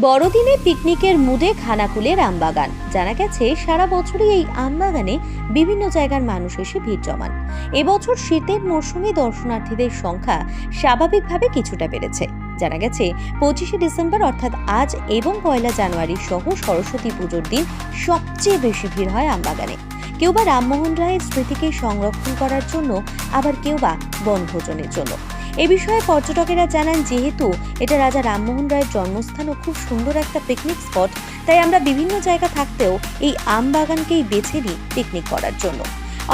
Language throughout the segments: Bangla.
বড়দিনে পিকনিকের মুডে খানাকুলের আমবাগান। জানা গেছে, সারা বছরই এই আমবাগানে বিভিন্ন জায়গার মানুষ এসে ভিড় জমান। এবছর শীতের মরশুমে দর্শনার্থীদের সংখ্যা স্বাভাবিকভাবে কিছুটা বেড়েছে। জানা গেছে, পঁচিশে ডিসেম্বর অর্থাৎ আজ এবং পয়লা জানুয়ারি সহ সরস্বতী পুজোর দিন সবচেয়ে বেশি ভিড় হয় আমবাগানে। কেউ বা রামমোহন রায়ের স্মৃতিকে সংরক্ষণ করার জন্য, আবার কেউ বা বনভোজনের জন্য। এ বিষয়ে পর্যটকেরা জানান, যেহেতু এটা রাজা রামমোহন রায়ের জন্মস্থান ও খুব সুন্দর একটা পিকনিক স্পট তাই আমরা বিভিন্ন জায়গা থাকতেও এই আম বাগানকেই বেছে নিই পিকনিক করার জন্য।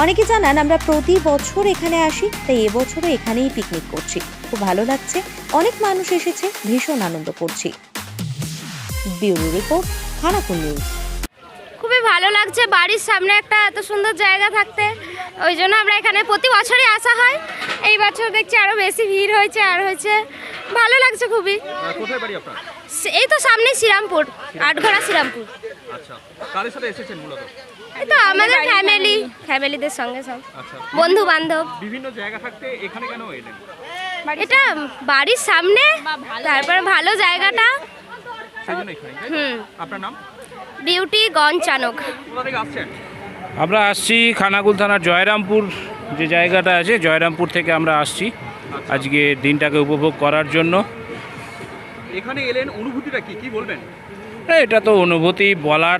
অনেকে জানান, আমরা প্রতি বছর এখানে আসি, তাই এবছরও এখানেই পিকনিক করছি। খুব ভালো লাগছে, অনেক মানুষ এসেছে, ভীষণ আনন্দ করছি। Bureau report Khanakul news. খুবই ভালো লাগছে। বাড়ির সামনে একটা এত সুন্দর জায়গা থাকতে। ওই জন্য আমরা এখানে প্রতি বছরই আসা হয়। এই বছর দেখছি আরও বেশি ভিড় হয়েছে আর হয়েছে। ভালো লাগছে খুবই। এই তো সামনে শ্রীরামপুর আটঘরা শ্রীরামপুর। আচ্ছা। এই তো আমাদের ফ্যামিলি ফ্যামিলিদের সঙ্গে সব। আচ্ছা। বন্ধু বান্ধব বিভিন্ন জায়গা থাকতে এখানে কেন এলেন? এটা বাড়ির সামনে তারপরে ভালো জায়গাটা। জন্য এখানে আপনার নাম? বিউটি গঞ্চানক কোথা আমরা আসছি খানাকুল থানার জয়রামপুর যে জায়গাটা আছে জয়রামপুর থেকে আমরা আসছি। আজকে দিনটাকে উপভোগ করার জন্য। এখানে এলেন অনুভূতিটা কি? কি বলবেন? এটা তো অনুভূতি বলার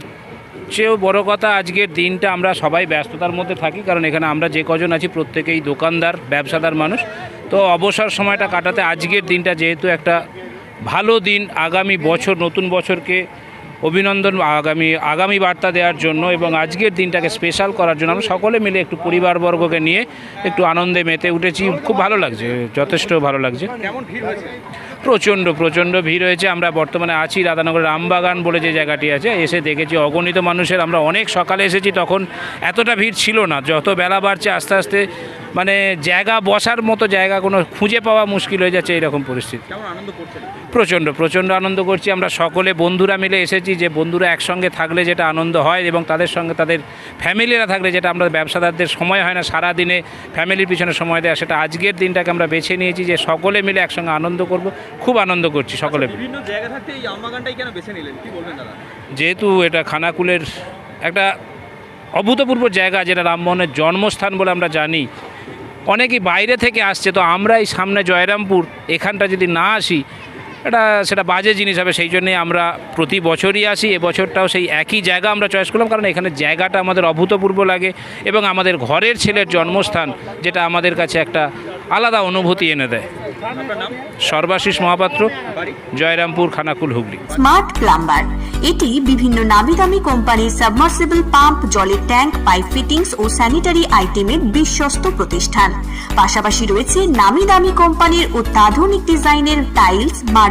চেয়েও বড় কথা আজকের দিনটা আমরা সবাই ব্যস্ততার মধ্যে থাকি কারণ এখানে আমরা যে কজন আছি প্রত্যেকেই দোকানদার ব্যবসাদার মানুষ। তো অবসর সময়টা কাটাতে আজকের দিনটা যেহেতু একটা ভালো দিন আগামী বছর নতুন বছরকে অভিনন্দন আগামী আগামী বার্তা দেওয়ার জন্য এবং আজকের দিনটাকে স্পেশাল করার জন্য আমরা সকলে মিলে একটু পরিবারবর্গকে নিয়ে একটু আনন্দে মেতে উঠেছি। খুব ভালো লাগছে যথেষ্ট ভালো লাগছে। প্রচণ্ড প্রচণ্ড ভিড় হয়েছে। আমরা বর্তমানে আছি রাধানগর রামবাগান বলে যে জায়গাটি আছে এসে দেখেছি অগণিত মানুষের। আমরা অনেক সকালে এসেছি তখন এতটা ভিড় ছিল না। যত বেলা বাড়ছে আস্তে আস্তে মানে জায়গা বসার মতো জায়গা কোনো খুঁজে পাওয়া মুশকিল হয়ে যাচ্ছে এরকম পরিস্থিতি। প্রচণ্ড প্রচণ্ড আনন্দ করছি। আমরা সকলে বন্ধুরা মিলে এসেছি যে বন্ধুরা একসঙ্গে থাকলে যেটা আনন্দ হয় এবং তাদের সঙ্গে তাদের ফ্যামিলিরা থাকলে যেটা আমরা ব্যবসাদারদের সময় হয় না সারা দিনে ফ্যামিলির পিছনে সময় দেওয়া সেটা আজকের দিনটাকে আমরা বেছে নিয়েছি যে সকলে মিলে একসঙ্গে আনন্দ করব খুব আনন্দ করছি সকলে মিলে বিভিন্ন জায়গা থাকতে এই আমবাগানটাই কেন বেছে নিলেন? কি বলবেন দাদা? যেহেতু এটা খানাকুলের একটা অভূতপূর্ব জায়গা যেটা রামমোহনের জন্মস্থান বলে আমরা জানি অনেকেই বাইরে থেকে আসছে তো আমরা এই সামনে জয়রামপুর এখানটা যদি না আসি এটা সেটা বাজে জিনিস হবে, সেই জন্যে আমরা প্রতি বছরই আসি। এবছরটাও সেই একই জায়গা আমরা চয়েস করলাম, কারণ এখানে জায়গাটা আমাদের অভূতপূর্ব লাগে এবং আমাদের ঘরের ছেলের জন্মস্থান যেটা আমাদের কাছে একটা আলাদা অনুভূতি এনে দেয়। সর্বাশিস মহাপাত্র, জয়রামপুর, খানাকুল, হুগলি। স্মার্ট প্লাম্বার এটি বিভিন্ন নামি দামি কোম্পানির সাবমার্সিবল পাম্প জলের ট্যাঙ্ক পাইপ ফিটিংস ও স্যানিটারি আইটেমের বিশ্বস্ত প্রতিষ্ঠান। পাশাপাশি রয়েছে নামি দামি কোম্পানির অত্যাধুনিক ডিজাইনের টাইলস মার্বেল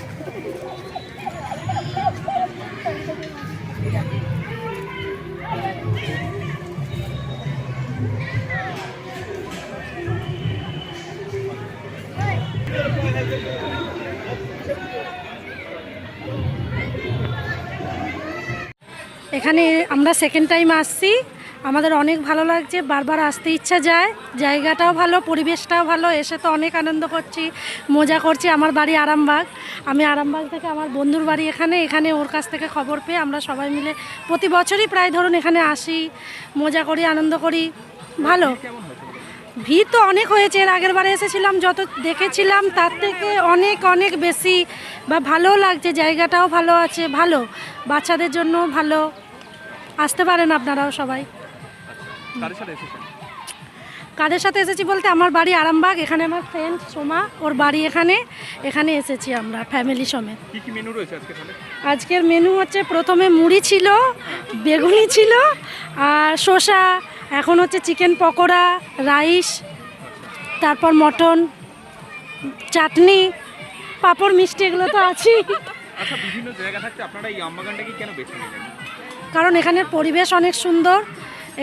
এখানে আমরা সেকেন্ড টাইম আসছি। আমাদের অনেক ভালো লাগছে, বারবার আসতে ইচ্ছা যায়। জায়গাটাও ভালো, পরিবেশটাও ভালো, এসে তো অনেক আনন্দ করছি, মজা করছি। আমার বাড়ি আরামবাগ। আমি আরামবাগ থেকে আমার বন্ধুর বাড়ি এখানে এখানে ওর কাছ থেকে খবর পেয়ে আমরা সবাই মিলে প্রতি বছরই প্রায় ধরুন এখানে আসি, মজা করি, আনন্দ করি। ভালো। ভিড় তো অনেক হয়েছে, এর আগের বারে এসেছিলাম, যত দেখেছিলাম, তার থেকে অনেক অনেক বেশি বা ভালো লাগছে, জায়গাটাও ভালো আছে, ভালো। বাচ্চাদের জন্য ভালো। আসতে পারেন আপনারাও সবাই। কাদের সাথে এসেছি বলতে আমার বাড়ি আরামবাগ এখানে আমার ফ্রেন্ড সোমা ওর বাড়ি এখানে এখানে এসেছি আমরা ফ্যামিলি সমেত। আজকের মেনু হচ্ছে প্রথমে মুড়ি ছিল বেগুনি ছিল আর শসা এখন হচ্ছে চিকেন পকোড়া রাইস তারপর মটন চাটনি পাঁপড় মিষ্টি এগুলো তো আছেই। আচ্ছা বিভিন্ন জায়গা থাকতে আপনারা এই আমবাগানটাকে কেন বেছে নিলেন? কারণ এখানের পরিবেশ অনেক সুন্দর।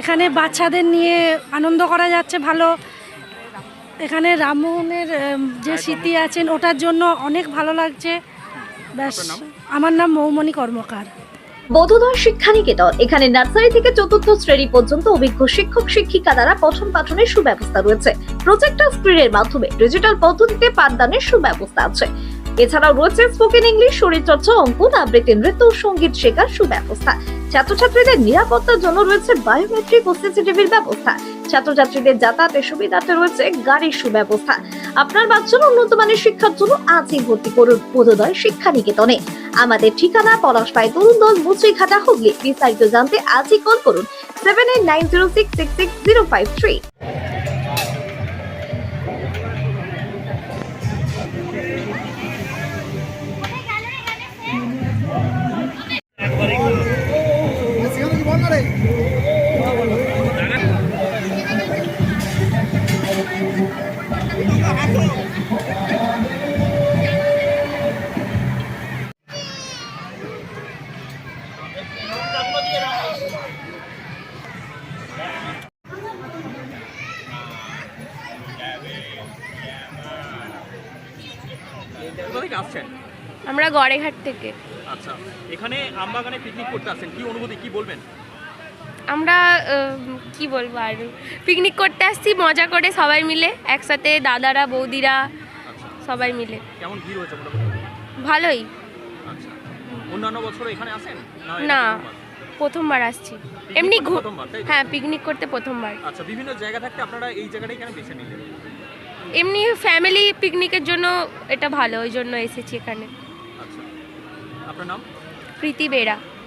এখানে বাচ্চাদের নিয়ে আনন্দ করা যাচ্ছে ভালো। এখানে রামমোহনের যে স্মৃতি আছেন ওটার জন্য অনেক ভালো লাগছে। ব্যাস আমার নাম মৌমণি কর্মকার। বোধোদয় শিক্ষানিকেতন এখানে নার্সারি থেকে চতুর্থ শ্রেণি পর্যন্ত অভিজ্ঞ শিক্ষক শিক্ষিকা দ্বারা পঠন পাঠনের সুব্যবস্থা রয়েছে। প্রজেক্টর স্ক্রিনের মাধ্যমে ডিজিটাল পদ্ধতিতে পাঠদানের সুব্যবস্থা আছে। এছাড়াও রয়েছে স্পোকেন ইংলিশ শরীরচর্চা অঙ্কন আবৃত্তি নৃত্য সংগীত শেখার সুব্যবস্থা। ছাত্রছাত্রীদের নিরাপত্তার জন্য রয়েছে বায়োমেট্রিক ও সিসিটিভির ব্যবস্থা। ছাত্রছাত্রীদের যাতায়াতের সুবিধাতে রয়েছে গাড়ির সুব্যবস্থা। আপনার বাচ্চার উন্নত মানের শিক্ষার জন্য আজই ভর্তি করুন বোধোদয় শিক্ষা নিকেতনে আমাদের ঠিকানা পলাশপাই তরুণ দল মুচরিঘাটা হুগলি। বিস্তারিত জানতে আজই কল করুন seven eight nine zero six six six zero five three কোথা থেকে আসছেন? আমরা গড়েঘাট থেকে। আচ্ছা এখানে আমবাগানে পিকনিক করতে আসছেন কি অনুভূতি কি বলবেন? আমরা কি বলব আর পিকনিক করতে আসছি মজা করে সবাই মিলে একসাথে দাদারা বৌদিরা সবাই মিলে। কেমন ভিড় হয়েছে ভালোই। আচ্ছা। অন্যান্য বছর এখানে আসেন? না প্রথমবার? আসছি। এমনি? হ্যাঁ পিকনিক করতে প্রথমবার। আচ্ছা বিভিন্ন জায়গা থাকতে আপনারা এই জায়গাটাই কেন বেছে নিলেন? এমনি ফ্যামিলি পিকনিকের জন্য এটা ভালো ওই জন্য এসেছি এখানে। আচ্ছা। আপনার নাম? Preeti Bera.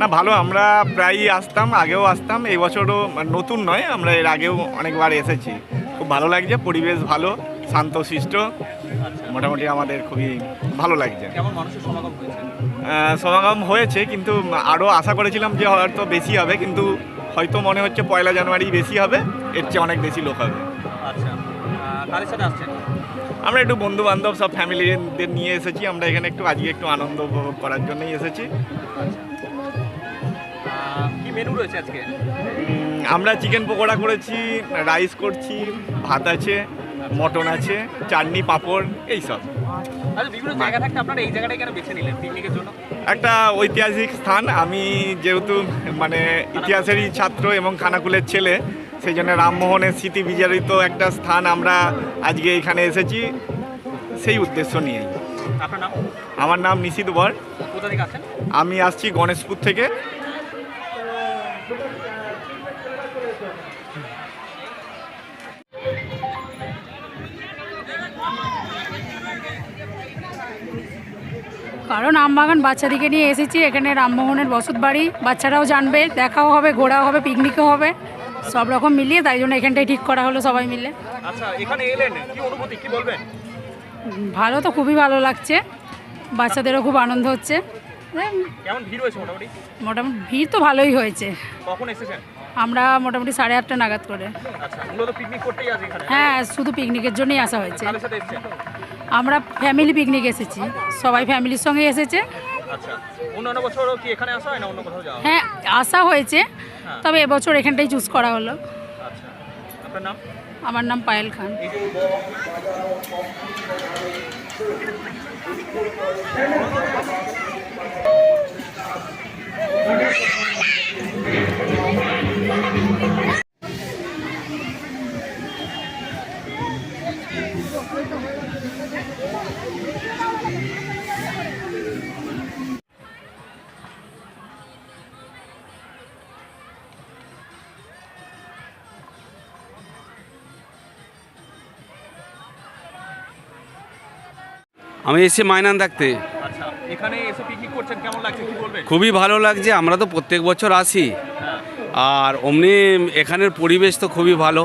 না ভালো আমরা প্রায়ই আসতাম আগেও আসতাম এই বছরও নতুন নয় আমরা এর আগেও অনেকবার এসেছি। খুব ভালো লাগছে পরিবেশ ভালো শান্ত শান্তশিষ্ট মোটামুটি আমাদের খুবই ভালো লাগছে। সমাগম হয়েছে? কিন্তু আরও আশা করেছিলাম যে হয়তো বেশি হবে কিন্তু হয়তো মনে হচ্ছে পয়লা জানুয়ারি বেশি হবে এর চেয়ে অনেক বেশি লোক হবে। আচ্ছা আমরা একটু বন্ধু বান্ধব সব ফ্যামিলিদের নিয়ে এসেছি আমরা এখানে একটু আজকে একটু আনন্দ উপভোগ করার জন্যই এসেছি। আহ, কি মেনু রয়েছে আজকে? আমরা চিকেন পকোড়া করেছি রাইস করছি ভাত আছে মটন আছে চাটনি পাঁপড় এইসব আচ্ছা বিভিন্ন জায়গা থাকতে আপনারা এই জায়গাটাই কেন বেছে নিলেন পিকনিকের জন্য? একটা ঐতিহাসিক স্থান। আমি যেহেতু মানে ইতিহাসেরই ছাত্র এবং খানাকুলের ছেলে সেই জন্য রামমোহনের স্মৃতি বিজড়িত একটা স্থান আমরা আজকে এখানে এসেছি সেই উদ্দেশ্য নিয়েই। আপনার নাম? আমার নাম নিশিত বর। কোথা থেকে আসছেন? আমি আসছি গণেশপুর থেকে। কারণ আমবাগান বাচ্চাদিকে নিয়ে এসেছি এখানে রামমোহনের বসত বাড়ি। বাচ্চারাও জানবে দেখাও হবে ঘোরাও হবে পিকনিকও হবে। সব রকম মিলিয়ে তাই জন্য এখানটাই ঠিক করা হলো সবাই মিলে। আচ্ছা এখানে এলেন কি অনুভূতি কি বলবেন? ভালো তো খুবই ভালো লাগছে। বাচ্চাদেরও খুব আনন্দ হচ্ছে। কেমন ভিড় হয়েছে মোটামুটি? মোটামুটি ভিড় তো ভালোই হয়েছে। কখন এসেছেন? আমরা মোটামুটি সাড়ে আটটা নাগাদ করে। আচ্ছা হ্যাঁ শুধু পিকনিকের জন্যই আসা হয়েছে। আমরা ফ্যামিলি পিকনিক এসেছি। সবাই ফ্যামিলির সঙ্গে এসেছে। আচ্ছা হয় আসা হয়েছে হ্যাঁ। তবে এবছর এখানটাই চুজ করা হলো। আচ্ছা আমার নাম পায়েল খান। এই যে আমি এসে মাইনান থাকতে আচ্ছা খুবই ভালো লাগছে আমরা তো প্রত্যেক বছর আসি। আর অমনি এখানের পরিবেশ তো খুবই ভালো।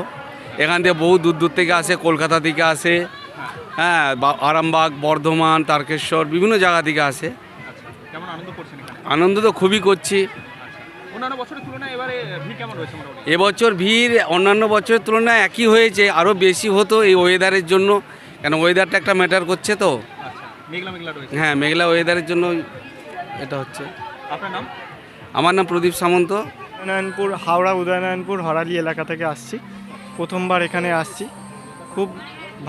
এখান থেকে বহু দূর দূর থেকে আসে কলকাতা থেকে আসে। হ্যাঁ আরামবাগ বর্ধমান তারকেশ্বর বিভিন্ন জায়গা থেকে আসে। আচ্ছা আনন্দ তো খুবই করছি। আচ্ছা এবছর ভিড় অন্যান্য বছরের তুলনায় একই হয়েছে আরও বেশি হতো এই ওয়েদারের জন্য। কেন ওয়েদারটা একটা ম্যাটার করছে তো। হ্যাঁ মেঘলা ওয়েদারের জন্য এটা হচ্ছে। আপনার নাম? আমার নাম প্রদীপ সামন্ত। উদয়নারায়ণপুর হাওড়া উদয়নারায়ণপুর হরালি এলাকা থেকে আসছি। প্রথমবার এখানে আসছি। খুব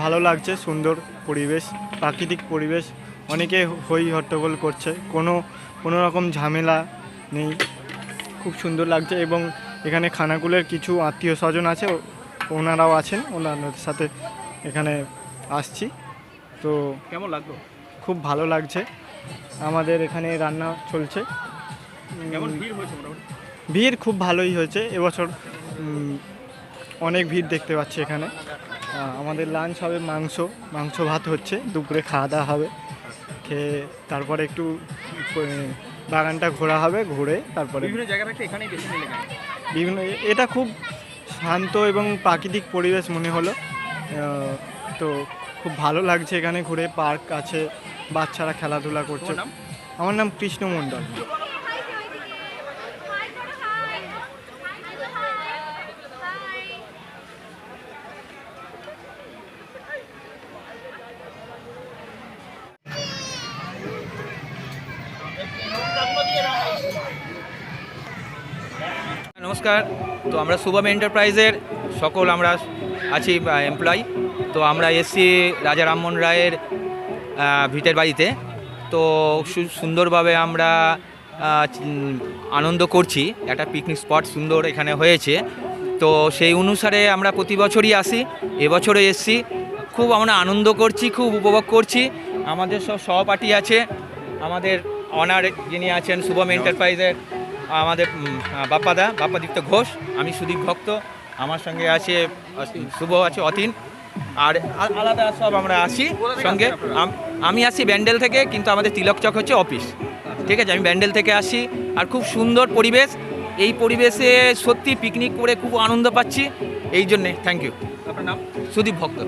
ভালো লাগছে সুন্দর পরিবেশ প্রাকৃতিক পরিবেশ। অনেকে হই হট্টগোল করছে কোনো কোনো রকম ঝামেলা নেই। খুব সুন্দর লাগছে এবং এখানে খানাকুলের কিছু আত্মীয় স্বজন আছে ওনারাও আছেন ওনাদের সাথে এখানে আসছি। তো কেমন লাগল? খুব ভালো লাগছে। আমাদের এখানে রান্না চলছে। ভিড় খুব ভালোই হয়েছে। এবছর অনেক ভিড় দেখতে পাচ্ছি এখানে। আমাদের লাঞ্চ হবে মাংস। মাংস ভাত হচ্ছে দুপুরে খাওয়া দাওয়া হবে। খেয়ে তারপরে একটু বাগানটা ঘোরা হবে ঘুরে তারপরে বিভিন্ন এটা খুব শান্ত এবং প্রাকৃতিক পরিবেশ মনে হলো। তো খুব ভালো লাগছে এখানে ঘুরে পার্ক আছে বাচ্চারা খেলাধুলা করছে। আমার নাম কৃষ্ণ মণ্ডল। নমস্কার তো আমরা শুভম এন্টারপ্রাইজের সকল আমরা আছি এমপ্লয় তো আমরা এসছি রাজা রামমোহন রায়ের ভিটের বাড়িতে। তো সুন্দরভাবে আমরা আনন্দ করছি। একটা পিকনিক স্পট সুন্দর এখানে হয়েছে। তো সেই অনুসারে আমরা প্রতি বছরই আসি। এবছরও এসছি। খুব আমরা আনন্দ করছি, খুব উপভোগ করছি। আমাদের সব সহপাঠী আছে। আমাদের অনার যিনি আছেন, শুভম এন্টারপ্রাইজের আমাদের বাপ্পাদা, বাপ্পাদিত্য ঘোষ। আমি সুদীপ ভক্ত। আমার সঙ্গে আছে শুভ আছে, অতীন। আর আলাদা সব আমরা আসি সঙ্গে। আমি আসি ব্যান্ডেল থেকে কিন্তু আমাদের তিলক চক হচ্ছে অফিস। ঠিক আছে আমি ব্যান্ডেল থেকে আসি। আর খুব সুন্দর পরিবেশ। এই পরিবেশে সত্যি পিকনিক করে খুব আনন্দ পাচ্ছি। এই জন্যে থ্যাংক ইউ আপনার নাম? সুদীপ ভক্ত।